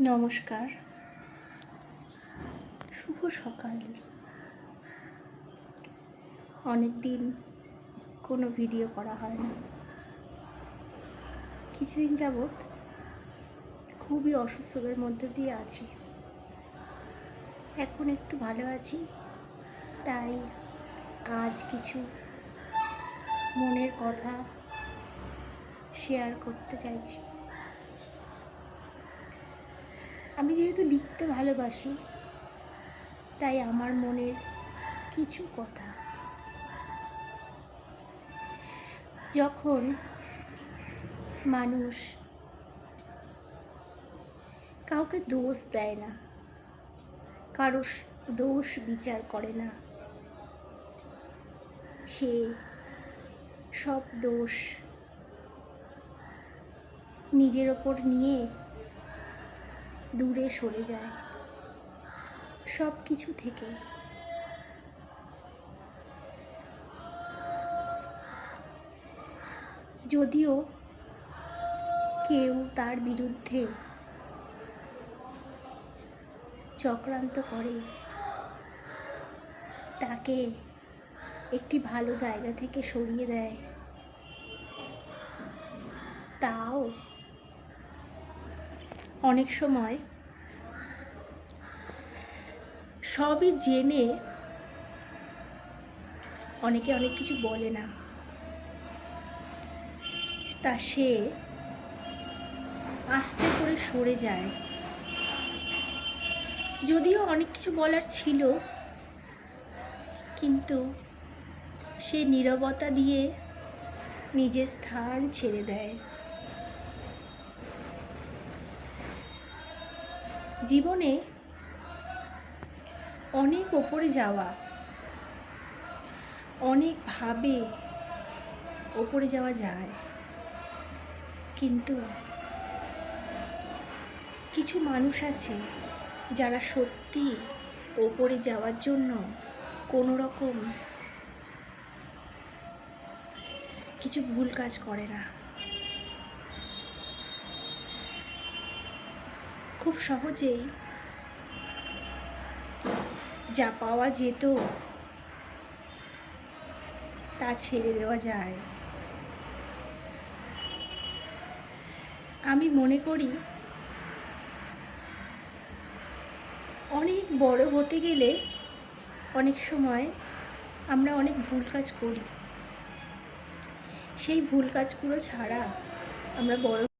নমস্কার। শুভ সকাল। অনেক দিন কোনো ভিডিও করা হয় না কিছুদিন যাবৎ খুবই অসুস্থতার মধ্যে দিয়ে আছি। এখন একটু ভালো আছি, তাই আজ কিছু মনের কথা শেয়ার করতে চাইছি। আমি যেহেতু লিখতে ভালোবাসি, তাই আমার মনের কিছু কথা। যখন মানুষ কাউকে দোষ দেয় না কারও দোষ বিচার করে না, সে সব দোষ নিজের ওপর নিয়ে দূরে সরে যায়। সব কিছু থেকে। যদিও কেউ তার বিরুদ্ধে চক্রান্ত করে, তাকে একটি ভালো জায়গা থেকে সরিয়ে দেয়। তাও অনেক সময় সবই জেনে অনেকে অনেক কিছু বলে না। তা সে আস্তে করে সরে যায়। যদিও অনেক কিছু বলার ছিল, কিন্তু সে নীরবতা দিয়ে নিজের স্থান ছেড়ে দেয়। জীবনে অনেক ওপরে যাওয়া অনেকভাবে ওপরে যাওয়া যায়। কিন্তু কিছু মানুষ আছে যারা সত্যি ওপরে যাওয়ার জন্য কোনো রকম কিছু ভুল কাজ করে না। খুব সহজেই যা পাওয়া যেত তা ছেড়ে দেওয়া যায়। আমি মনে করি অনেক বড় হতে গেলে অনেক সময় আমরা অনেক ভুল কাজ করি। সেই ভুল কাজগুলো ছাড়া আমরা বড়